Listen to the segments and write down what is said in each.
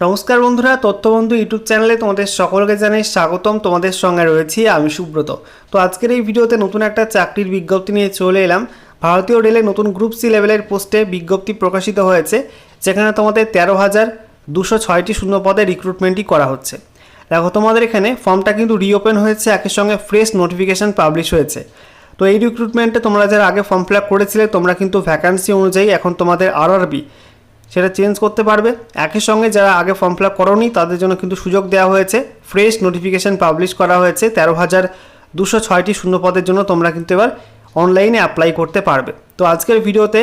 নমস্কার বন্ধুরা, তথ্যবন্ধু ইউটিউব চ্যানেলে তোমাদের সকলকে জানাই স্বাগতম। তোমাদের সঙ্গে রয়েছি আমি সুব্রত। তো আজকের এই ভিডিওতে নতুন একটা চাকরির বিজ্ঞপ্তি নিয়ে চলে এলাম। ভারতীয় রেলে নতুন গ্রুপ সি লেভেলের পোস্টে বিজ্ঞপ্তি প্রকাশিত হয়েছে, যেখানে তোমাদের তেরো হাজার দুশো ছয়টি শূন্য পদে রিক্রুটমেন্টই করা হচ্ছে। দেখো, তোমাদের এখানে ফর্মটা কিন্তু রিওপেন হয়েছে একই সঙ্গে ফ্রেশ নোটিফিকেশান পাবলিশ হয়েছে। তো এই রিক্রুটমেন্টে তোমরা যারা আগে ফর্ম ফিল আপ করেছিলে, তোমরা কিন্তু ভ্যাকান্সি অনুযায়ী এখন তোমাদের আরআরবি সেটা চেঞ্জ করতে পারবে। একই সঙ্গে যারা আগে ফর্ম ফিল আপ করোনি, তাদের জন্য কিন্তু সুযোগ দেওয়া হয়েছে। ফ্রেশ নোটিফিকেশান পাবলিশ করা হয়েছে। তেরো হাজার দুশো ছয়টি শূন্য পদের জন্য তোমরা কিন্তু এবার অনলাইনে অ্যাপ্লাই করতে পারবে। তো আজকের ভিডিওতে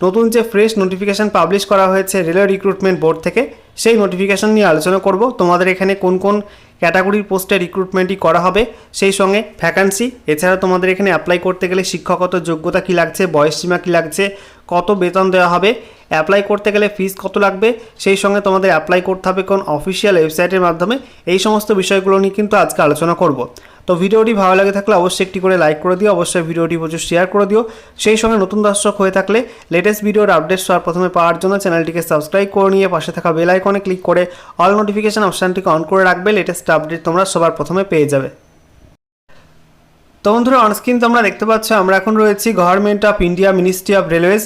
নতুন যে ফ্রেশ নোটিফিকেশান পাবলিশ করা হয়েছে রেলওয়ে রিক্রুটমেন্ট বোর্ড থেকে, সেই নোটিফিকেশান নিয়ে আলোচনা করব। তোমাদের এখানে কোন কোন ক্যাটাগরির পোস্টে রিক্রুটমেন্টই করা হবে, সেই সঙ্গে ভ্যাকান্সি এছাড়া তোমাদের এখানে অ্যাপ্লাই করতে গেলে শিক্ষাগত যোগ্যতা কী লাগছে বয়সসীমা কী লাগছে, কত বেতন দেওয়া হবে অ্যাপ্লাই করতে গেলে ফিস কত লাগবে, সেই সঙ্গে তোমাদের অ্যাপ্লাই করতে হবে কোন অফিসিয়াল ওয়েবসাইটের মাধ্যমে, এই সমস্ত বিষয়গুলো নিয়ে কিন্তু আজকে আলোচনা করব। তো ভিডিওটি ভালো লাগে থাকলে অবশ্যই একটি করে লাইক করে দিও, অবশ্যই ভিডিওটি প্রচুর শেয়ার করে দিও। সেই সঙ্গে নতুন দর্শক হয়ে থাকলে লেটেস্ট ভিডিওর আপডেট সবার প্রথমে পাওয়ার জন্য চ্যানেলটিকে সাবস্ক্রাইব করে নিয়ে পাশে থাকা বেল আইকনে ক্লিক করে অল নোটিফিকেশন অপশানটিকে অন করে রাখবে লেটেস্ট আপডেট তোমরা সবার প্রথমে পেয়ে যাবে। তো বন্ধুরা অনস্ক্রিন তোমরা দেখতে পাচ্ছ, আমরা এখন রয়েছি government of India ministry of railways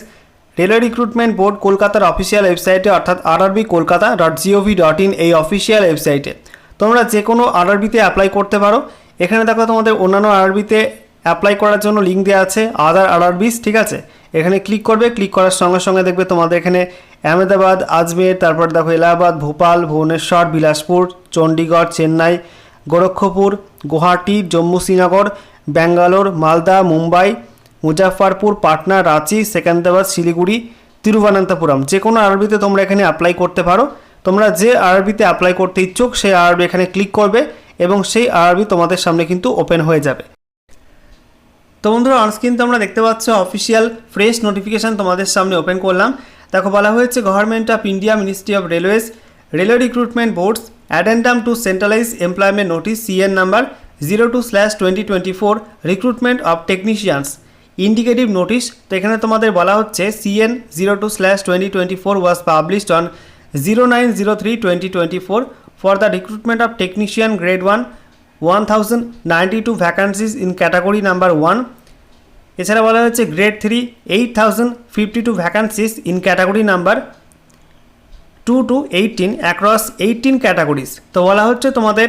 railway recruitment board কলকাতার অফিসিয়াল ওয়েবসাইটে অর্থাৎ RRB Kolkata dot gov dot in এই অফিসিয়াল ওয়েবসাইটে তোমরা যে কোনো আরআরবিতে অ্যাপ্লাই করতে পারো এখানে দেখো তোমাদের অন্যান্য আরআরবিতে অ্যাপ্লাই করার জন্য লিঙ্ক দেওয়া আছে আদার আরআরবিস ঠিক আছে? এখানে ক্লিক করবে ক্লিক করার সঙ্গে সঙ্গে দেখবে তোমাদের এখানে আহমেদাবাদ আজমের তারপর দেখো এলাহাবাদ ভোপাল ভুবনেশ্বর বিলাসপুর চণ্ডীগড় চেন্নাই গোরক্ষপুর গুয়াহাটি জম্মু শ্রীনগর ব্যাঙ্গালোর মালদা মুম্বাই মুজাফরপুর পাটনা রাঁচি সেকেন্দ্রাবাদ শিলিগুড়ি তিরুবনন্তপুরম যে কোনো আরবিতে তোমরা এখানে অ্যাপ্লাই করতে পারো। তোমরা যে আরবিতে অ্যাপ্লাই করতে ইচ্ছুক, সেই আরবি এখানে ক্লিক করবে। এবং সেই আরবি তোমাদের সামনে কিন্তু ওপেন হয়ে যাবে। তো বন্ধুরা অনস্ক্রিন তোমরা দেখতে পাচ্ছ অফিসিয়াল ফ্রেশ নোটিফিকেশান তোমাদের সামনে ওপেন করলাম। দেখো, বলা হয়েছে government of India ministry of railways railway recruitment boards addendum to centralise employment notice CN number zero two slash twenty twenty four recruitment of technicians indicative notice তো এখানে তোমাদের বলা হচ্ছে CN zero two slash twenty twenty four was published on zero nine zero three twenty twenty four of technician grade one one thousand ninety two vacancies in category number one এছাড়া বলা হচ্ছে grade three eight thousand fifty two vacancies in category number two to eighteen across eighteen categories তো বলা হচ্ছে তোমাদের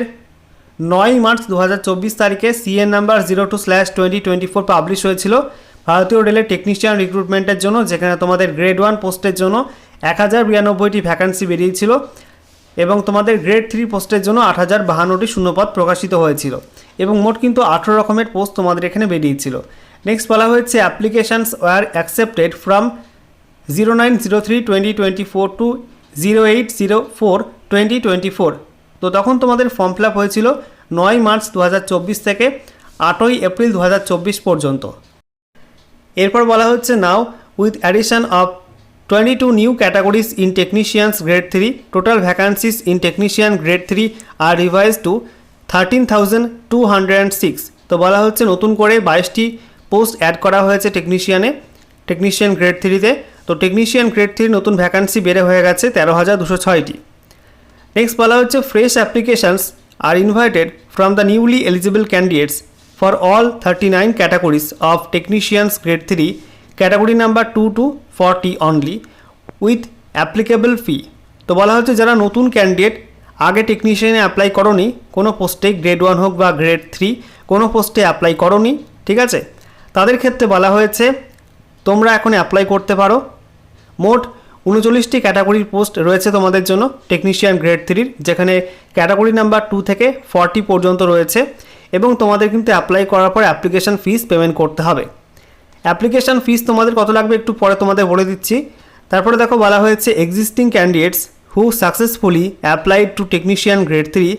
নয় March দু হাজার চব্বিশ তারিখে CN number zero two slash twenty twenty four publish হয়েছিল ভারতীয় রেলের টেকনিশিয়ান রিক্রুটমেন্টের জন্য, যেখানে তোমাদের গ্রেড ওয়ান পোস্টের জন্য এক হাজার বিরানব্বইটি ভ্যাকান্সি বেরিয়েছিল। এবং তোমাদের গ্রেড থ্রি পোস্টের জন্য আট হাজার বাহান্নটি শূন্যপদ প্রকাশিত হয়েছিল এবং মোট কিন্তু আঠেরো রকমের পোস্ট তোমাদের এখানে বেরিয়েছিল। নেক্সট বলা হয়েছে applications were accepted from zero nine zero three twenty twenty four to zero eight zero four twenty twenty four তো তখন তোমাদের ফর্ম ফিল আপ হয়েছিল নয় মার্চ দু হাজার চব্বিশ থেকে আটই এপ্রিল দু হাজার চব্বিশ পর্যন্ত। এরপর বলা হচ্ছে now with addition of twenty two new categories in technicians grade three total vacancies in technician grade three are revise to thirteen thousand two hundred and six তো বলা হচ্ছে নতুন করে বাইশটি পোস্ট অ্যাড করা হয়েছে টেকনিশিয়ানে টেকনিশিয়ান গ্রেড থ্রিতে তো। টেকনিশিয়ান গ্রেড থ্রির নতুন ভ্যাকান্সি বেড়ে হয়ে গেছে তেরো হাজার দুশো ছয়টি। নেক্সট বলা হচ্ছে fresh applications are invited from the newly eligible candidates for all thirty nine categories of technicians grade three category number two to forty only with applicable fee. তো বলা হচ্ছে যারা নতুন ক্যান্ডিডেট, আগে টেকনিশিয়ানে অ্যাপ্লাই করনি, কোনো পোস্টে গ্রেড ওয়ান হোক বা গ্রেড থ্রি কোনো পোস্টে অ্যাপ্লাই করনি, ঠিক আছে? তাদের ক্ষেত্রে বলা হয়েছে, তোমরা এখন অ্যাপ্লাই করতে পারো। মোট উনচল্লিশটি ক্যাটাগরির পোস্ট রয়েছে তোমাদের জন্য টেকনিশিয়ান গ্রেড থ্রির যেখানে ক্যাটাগরি নাম্বার টু থেকে ফর্টি পর্যন্ত রয়েছে এবং তোমাদের কিন্তু অ্যাপ্লাই করার পর অ্যাপ্লিকেশান ফিস পেমেন্ট করতে হবে। অ্যাপ্লিকেশান ফিস তোমাদের কত লাগবে একটু পরে তোমাদের বলে দিচ্ছি তারপরে দেখো বলা হয়েছে existing candidates who successfully applied to technician grade three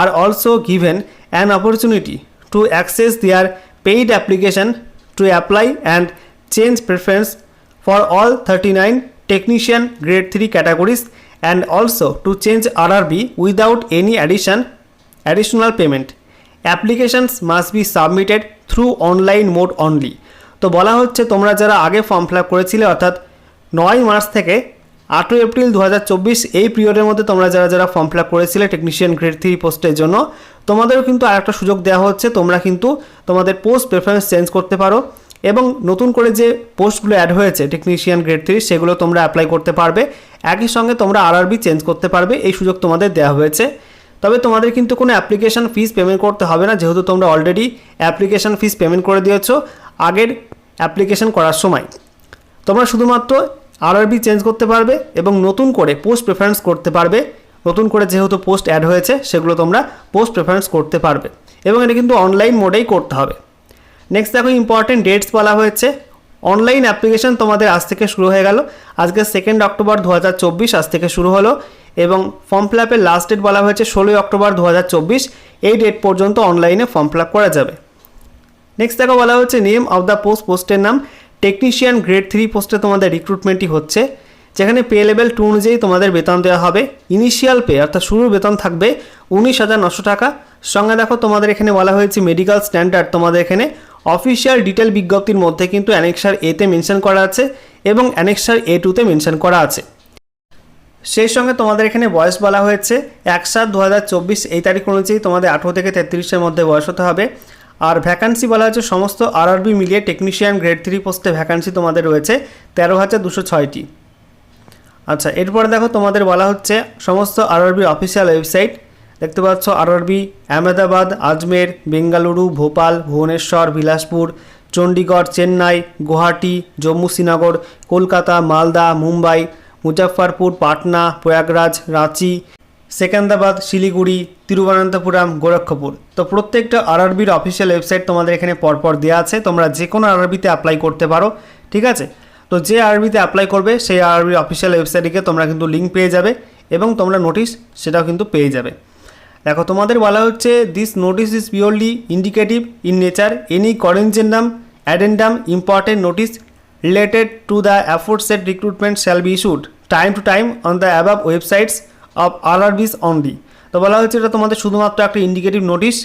are also given an opportunity to access their paid application to apply and change preference for all 39 technician grade 3 categories to change R R B without any addition additional payment Applications must be submitted through online mode only. তো বলা হচ্ছে তোমরা যারা আগে form fill up করেছিলে, অর্থাৎ নয় March থেকে আটই এপ্রিল দু হাজার চব্বিশ এই পিরিয়ডের মধ্যে তোমরা যারা যারা ফর্ম ফিল আপ করেছিলে টেকনিশিয়ান গ্রেড থ্রি পোস্টের জন্য, তোমাদেরও কিন্তু আর একটা সুযোগ দেওয়া হচ্ছে, তোমরা কিন্তু তোমাদের পোস্ট প্রেফারেন্স চেঞ্জ করতে পারো এবং নতুন করে যে পোস্টগুলো অ্যাড হয়েছে টেকনিশিয়ান গ্রেড থ্রি সেগুলো তোমরা অ্যাপ্লাই করতে পারবে। একই সঙ্গে তোমরা আরআরবি চেঞ্জ করতে পারবে, এই সুযোগ তোমাদের দেওয়া হয়েছে। তবে তোমাদের কিন্তু কোনো অ্যাপ্লিকেশন ফিস পেমেন্ট করতে হবে না, যেহেতু তোমরা অলরেডি অ্যাপ্লিকেশন ফিস পেমেন্ট করে দিয়েছ। আগের অ্যাপ্লিকেশন করার সময়। তোমরা শুধুমাত্র আরআরবি চেঞ্জ করতে পারবে এবং নতুন করে পোস্ট প্রেফারেন্স করতে পারবে। নতুন করে যেহেতু পোস্ট অ্যাড হয়েছে, সেগুলো তোমরা পোস্ট প্রেফারেন্স করতে পারবে এবং এটা কিন্তু অনলাইন মোডেই করতে হবে। নেক্সট দেখো ইম্পর্টেন্ট ডেটস বলা হয়েছে। অনলাইন অ্যাপ্লিকেশন তোমাদের আজ থেকে শুরু হয়ে গেল। আজকে সেকেন্ড অক্টোবর দু হাজার চব্বিশ আজ থেকে শুরু হলো এবং ফর্ম ফিল আপের লাস্ট ডেট বলা হয়েছে ষোলোই অক্টোবর দু হাজার চব্বিশ। এই ডেট পর্যন্ত অনলাইনে ফর্ম ফিল আপ করা যাবে। নেক্সট দেখো বলা হচ্ছে নেম অফ দ্য পোস্ট পোস্টের নাম টেকনিশিয়ান গ্রেড থ্রি পোস্টে তোমাদের রিক্রুটমেন্টই হচ্ছে, যেখানে পে লেভেল টু অনুযায়ী তোমাদের বেতন দেওয়া হবে। ইনিশিয়াল পে অর্থাৎ শুরুর বেতন থাকবে উনিশ হাজার নশো টাকা। সঙ্গে দেখো তোমাদের এখানে বলা হয়েছে মেডিকেল স্ট্যান্ডার্ড তোমাদের এখানে অফিসিয়াল ডিটেল বিজ্ঞপ্তির মধ্যে কিন্তু অ্যানেক্সার এতে মেনশন করা আছে এবং অ্যানেক্সার এ টুতে মেনশন করা আছে। সেই সঙ্গে তোমাদের এখানে বয়স বলা হয়েছে, এক সাত দু এই তারিখ অনুযায়ী তোমাদের আঠেরো থেকে তেত্রিশের মধ্যে বয়স হতে হবে। আর ভ্যাকান্সি বলা হয়েছে, সমস্ত আরআরবি মিলিয়ে টেকনিশিয়ান গ্রেড থ্রি পোস্টে ভ্যাকান্সি তোমাদের রয়েছে, তেরো হাজার দুশো ছয়টি। আচ্ছা এরপরে দেখো তোমাদের বলা হচ্ছে, সমস্ত আরআরবি অফিসিয়াল ওয়েবসাইট দেখতে পাচ্ছ আরআরবি আহমেদাবাদ, আজমের, বেঙ্গালুরু, ভোপাল, ভুবনেশ্বর, বিলাসপুর চণ্ডীগড় চেন্নাই, গুয়াহাটি, জম্মু শ্রীনগর, কলকাতা, মালদা, মুম্বাই, মুজাফফরপুর, পাটনা, প্রয়াগরাজ, রাঁচি সেকেন্দ্রাবাদ শিলিগুড়ি, তিরুবনন্তপুরম, গোরক্ষপুর। তো প্রত্যেকটা আরআরবির অফিসিয়াল ওয়েবসাইট তোমাদের এখানে পরপর দেওয়া আছে। তোমরা যে কোনো আরআরবিতে অ্যাপ্লাই করতে পারো, ঠিক আছে? তো যে আরবিতে অ্যাপ্লাই করবে, সেই আরবি অফিসিয়াল ওয়েবসাইটে তোমরা কিন্তু লিঙ্ক পেয়ে যাবে এবং তোমরা নোটিশ সেটাও কিন্তু পেয়ে যাবে। দেখো, তোমাদের বলা হচ্ছে this notice is purely indicative in nature any corrigendum addendum important notice related to the aforesaid recruitment shall be issued time to time on the above websites of RRBs only তো বলা হচ্ছে এটা তোমাদের শুধুমাত্র একটা ইন্ডিকেটিভ নোটিশ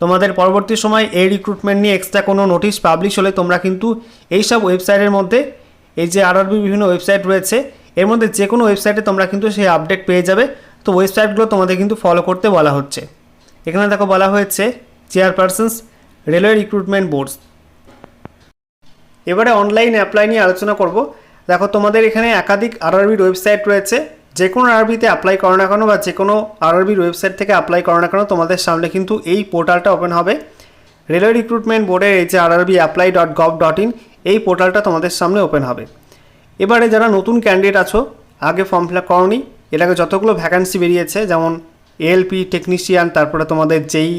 তোমাদের পরবর্তী সময় এই রিক্রুটমেন্ট নিয়ে এক্সট্রা কোনো নোটিশ পাবলিশ হলে তোমরা কিন্তু এইসব ওয়েবসাইটের মধ্যে, এই যে আরআরবি বিভিন্ন ওয়েবসাইট রয়েছে, এর মধ্যে যে কোনো ওয়েবসাইটে তোমরা কিন্তু সেই আপডেট পেয়ে যাবে। তো ওয়েবসাইটগুলো তোমাদের কিন্তু ফলো করতে বলা হচ্ছে। এখানে দেখো বলা হয়েছে চেয়ারপারসনস রেলওয়ে রিক্রুটমেন্ট বোর্ডস এবারে অনলাইন অ্যাপ্লাই নিয়ে আলোচনা করব। দেখো তোমাদের এখানে একাধিক আরআরবির ওয়েবসাইট রয়েছে। যে কোনো আরবিতে অ্যাপ্লাই করো না কেন বা যে কোনো আরবির ওয়েবসাইট থেকে অ্যাপ্লাই করো না কেন, তোমাদের সামনে কিন্তু এই পোর্টালটা ওপেন হবে। রেলওয়ে রিক্রুটমেন্ট বোর্ডের এই যে RRB apply dot gov dot in এই পোর্টালটা তোমাদের সামনে ওপেন হবে। এবারে যারা নতুন ক্যান্ডিডেট আছো, আগে ফর্ম ফিল আপ করনি, এর আগে যতগুলো ভ্যাকান্সি বেরিয়েছে, যেমন এএলপি টেকনিশিয়ান তারপরে তোমাদের জেই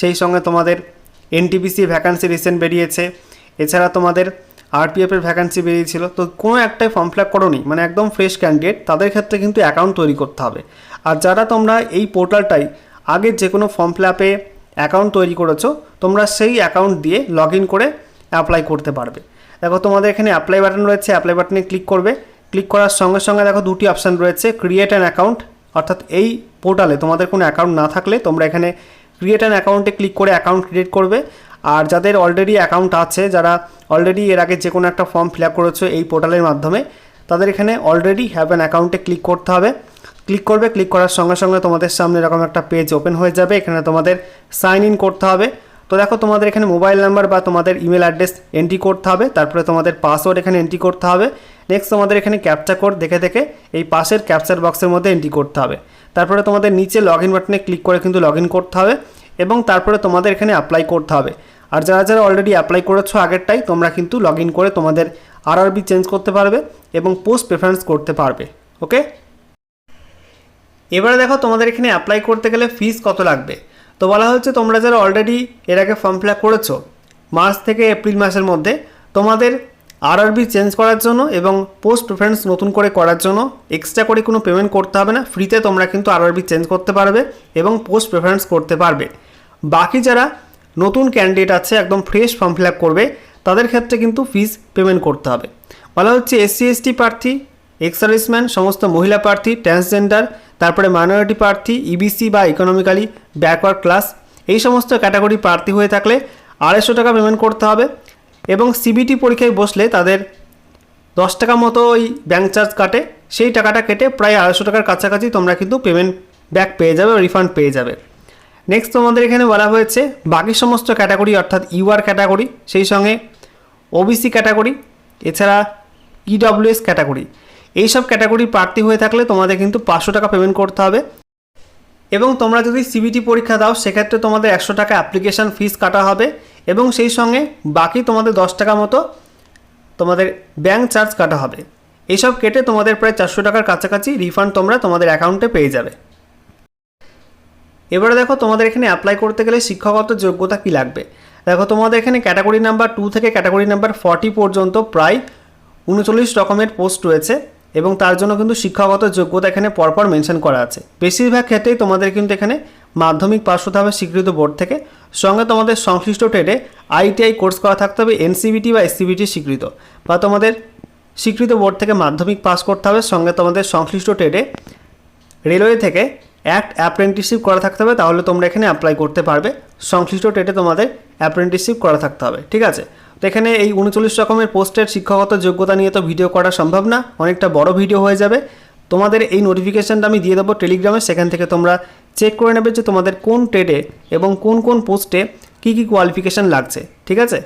সেই সঙ্গে তোমাদের এনটিপিসি ভ্যাকান্সি রিসেন্ট বেরিয়েছে, এছাড়া তোমাদের আরপিএফের ভ্যাকান্সি বেরিয়েছিল। তো কোনো একটাই ফর্ম ফিল আপ করোনি মানে একদম ফ্রেশ ক্যান্ডিডেট তাদের ক্ষেত্রে কিন্তু অ্যাকাউন্ট তৈরি করতে হবে। আর যারা তোমরা এই পোর্টালটাই আগে যে কোনো ফর্ম ফিল আপে অ্যাকাউন্ট তৈরি করেছ, তোমরা সেই অ্যাকাউন্ট দিয়ে লগ ইন করে অ্যাপ্লাই করতে পারবে। দেখো, তোমাদের এখানে অ্যাপ্লাই বাটন রয়েছে অ্যাপ্লাই বাটনে ক্লিক করবে। ক্লিক করার সঙ্গে সঙ্গে দেখো দুটি অপশান রয়েছে ক্রিয়েট অ্যান অ্যাকাউন্ট অর্থাৎ এই পোর্টালে তোমাদের কোনো অ্যাকাউন্ট না থাকলে তোমরা এখানে ক্রিয়েট অ্যান অ্যাকাউন্টে ক্লিক করে অ্যাকাউন্ট ক্রিয়েট করবে। আর যাদের অলরেডি অ্যাকাউন্ট আছে, যারা অলরেডি এর আগে যে কোনো একটা ফর্ম ফিল আপ করেছ এই পোর্টালের মাধ্যমে, তাদের এখানে অলরেডি হ্যাভ অ্যান অ্যাকাউন্টে ক্লিক করতে হবে। ক্লিক করবে ক্লিক করার সঙ্গে সঙ্গে তোমাদের সামনে এরকম একটা পেজ ওপেন হয়ে যাবে, এখানে তোমাদের সাইন ইন করতে হবে। তো দেখো তোমাদের এখানে মোবাইল নাম্বার বা তোমাদের ইমেল অ্যাড্রেস এন্ট্রি করতে হবে, তারপরে তোমাদের পাসওয়ার্ড এখানে এন্ট্রি করতে হবে। নেক্সট তোমাদের এখানে ক্যাপচা কোড দেখে দেখে এই পাশের ক্যাপচার বক্সের মধ্যে এন্ট্রি করতে হবে। তারপরে তোমাদের নিচে লগ ইন বাটনে ক্লিক করে কিন্তু লগ ইন করতে হবে এবং তারপরে তোমাদের এখানে অ্যাপ্লাই করতে হবে। আর যারা যারা অলরেডি অ্যাপ্লাই করেছ আগেরটাই, তোমরা কিন্তু লগ ইন করে তোমাদের আরআরবি চেঞ্জ করতে পারবে এবং পোস্ট প্রেফারেন্স করতে পারবে ওকে এবারে দেখো তোমাদের এখানে অ্যাপ্লাই করতে গেলে ফিস কত লাগবে? তো বলা হচ্ছে তোমরা যারা অলরেডি এর আগে ফর্ম ফিল আপ করেছ, মার্চ থেকে এপ্রিল মাসের মধ্যে, তোমাদের আরআরবি চেঞ্জ করার জন্য এবং পোস্ট প্রেফারেন্স নতুন করে করার জন্য এক্সট্রা করে কোনো পেমেন্ট করতে হবে না ফ্রিতে তোমরা কিন্তু আরআরবি চেঞ্জ করতে পারবে এবং পোস্ট প্রেফারেন্স করতে পারবে। বাকি যারা নতুন ক্যান্ডিডেট আছে, একদম ফ্রেশ ফর্ম ফিল করবে, তাদের ক্ষেত্রে কিন্তু ফিস পেমেন্ট করতে হবে। বলা হচ্ছে এসসি এসটি প্রার্থী এক্স সার্ভিসম্যান সমস্ত মহিলা প্রার্থী ট্রান্সজেন্ডার তারপরে মাইনরিটি প্রার্থী ইবিসি বা ইকোনমিক্যালি ব্যাকওয়ার্ড ক্লাস এই সমস্ত ক্যাটাগরি প্রার্থী হয়ে থাকলে আড়াইশো টাকা পেমেন্ট করতে হবে এবং সিবিটি পরীক্ষায় বসলে তাদের দশ টাকা মতো ওই ব্যাঙ্ক চার্জ কাটে, সেই টাকাটা কেটে প্রায় আড়াইশো টাকার কাছাকাছি তোমরা কিন্তু পেমেন্ট ব্যাক পেয়ে যাবে রিফান্ড পেয়ে যাবে। নেক্সট তোমাদের এখানে বলা হয়েছে, বাকি সমস্ত ক্যাটাগরি অর্থাৎ ইউআর ক্যাটাগরি সেই সঙ্গে ওবিসি ক্যাটাগরি এছাড়া ইডব্লিউএস ক্যাটাগরি এইসব ক্যাটাগরির প্রার্থী হয়ে থাকলে তোমাদের কিন্তু পাঁচশো টাকা পেমেন্ট করতে হবে। এবং তোমরা যদি সিবিটি পরীক্ষা দাও, সেক্ষেত্রে তোমাদের একশো টাকা অ্যাপ্লিকেশান ফিস কাটা হবে। এবং সেই সঙ্গে বাকি তোমাদের দশ টাকা মতো তোমাদের ব্যাঙ্ক চার্জ কাটা হবে। এইসব কেটে তোমাদের প্রায় চারশো টাকার কাছাকাছি রিফান্ড তোমরা তোমাদের অ্যাকাউন্টে পেয়ে যাবে। এবারে দেখো তোমাদের এখানে অ্যাপ্লাই করতে গেলে শিক্ষাগত যোগ্যতা কী লাগবে? দেখো তোমাদের এখানে ক্যাটাগরি নাম্বার টু থেকে ক্যাটাগরি নাম্বার ফর্টি পর্যন্ত প্রায় উনচল্লিশ রকমের পোস্ট রয়েছে এবং তার জন্য কিন্তু শিক্ষাগত যোগ্যতা এখানে পরপর মেনশন করা আছে। বেশিরভাগ ক্ষেত্রেই তোমাদের কিন্তু এখানে মাধ্যমিক পাশ হতে হবে স্বীকৃত বোর্ড থেকে। সঙ্গে তোমাদের সংশ্লিষ্ট ট্রেডে আইটিআই কোর্স করা থাকতে হবে এনসিবিটি বা এসসিবিটি স্বীকৃত। বা তোমাদের স্বীকৃত বোর্ড থেকে মাধ্যমিক পাস করতে হবে, সঙ্গে তোমাদের সংশ্লিষ্ট ট্রেডে রেলওয়ে থেকে অ্যাক্ট অ্যাপ্রেন্টিসশিপ করা থাকতে হবে, তাহলে তোমরা এখানে অ্যাপ্লাই করতে পারবে। সংশ্লিষ্ট ট্রেডে তোমাদের অ্যাপ্রেন্টিসশিপ করা থাকতে হবে, ঠিক আছে? তো এখানে এই উনচল্লিশ রকমের পোস্টের শিক্ষাগত যোগ্যতা নিয়ে তো ভিডিও করা সম্ভব না, অনেকটা বড় ভিডিও হয়ে যাবে। তোমাদের এই নোটিফিকেশানটা আমি দিয়ে দেবো টেলিগ্রামে সেখান থেকে তোমরা চেক করে নেবে যে তোমাদের কোন ট্রেডে এবং কোন কোন পোস্টে কী কী কোয়ালিফিকেশান লাগছে, ঠিক আছে?